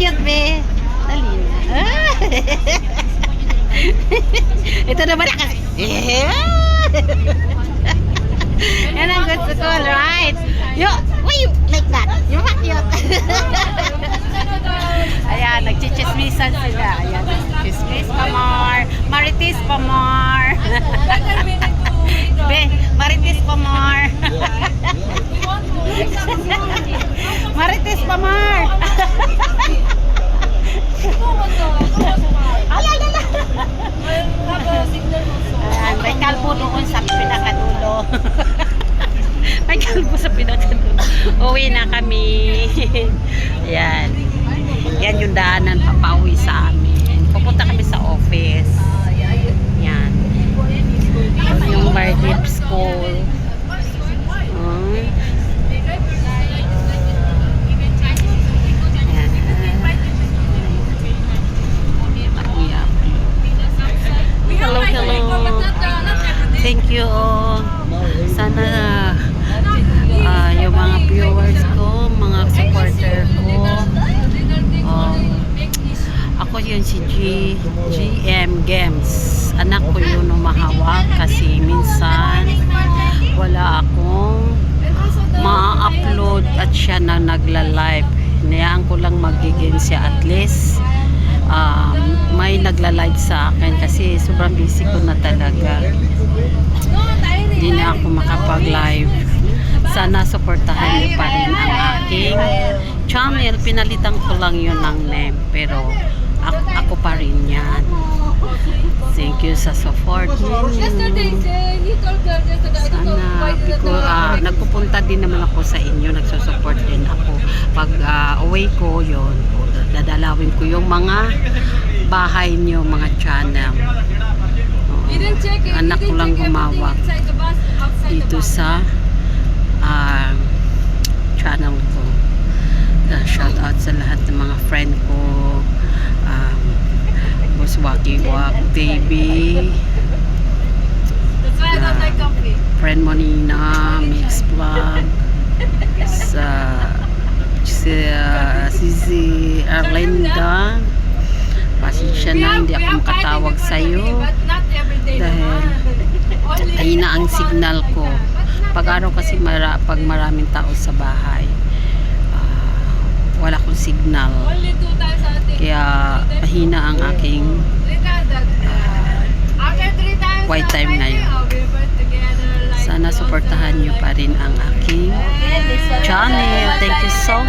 cute, be. Dali na. Ah. Ito naman ako. Yeah. Yan ang gusto right? Yo, why you like that? You're not cute. Ayan, nagchichismisan sila. Ayan, chismis pa more. Maritis pa more. Be, maritis pa more. maritis pa more. Ayan, may kalbo doon sa pinakadulo. may kalbo sa pinakadulo. Uwi na kami. Ayan. Yan yung daanan papauwi sa amin. Pupunta kami sa office. Yan. Yung School. Hmm. Ayan. Ayan. Hello, hello. Thank you. Sana ah, yung mga viewers ko, mga supporter ko, um, ako yun si G, GM Games. Anak ko yun umahawak kasi minsan wala akong ma-upload at siya na nagla-live. Nayaan ko lang magiging siya at least um, may nagla-live sa akin kasi sobrang busy ko na talaga. Hindi na ako makapag-live. Sana supportahan niyo pa rin ang aking channel. Pinalitan ko lang yun ng name. Pero ako, ako pa rin yan. Thank you sa support ninyo. Sana, because, ah, nagpupunta din naman ako sa inyo, nagsusupport din ako. Pag ah, away ko, yon dadalawin ko yung mga bahay niyo, mga channel. Oo. Anak ko lang humawak dito sa ah, channel ko. Uh, shout out sa lahat ng mga friend ko. Um, Boss Waki Wak, Baby, friend mo Nina, Mix Vlog, sa si, uh, si, si Arlinda. Pasensya na, hindi ako makatawag sa'yo dahil mahina ang signal ko. Pag araw kasi mara, pag maraming tao sa bahay, ah, wala akong signal. Kaya mahina ang aking white time ngayon. Sana suportahan nyo pa rin ang aking channel. Thank you so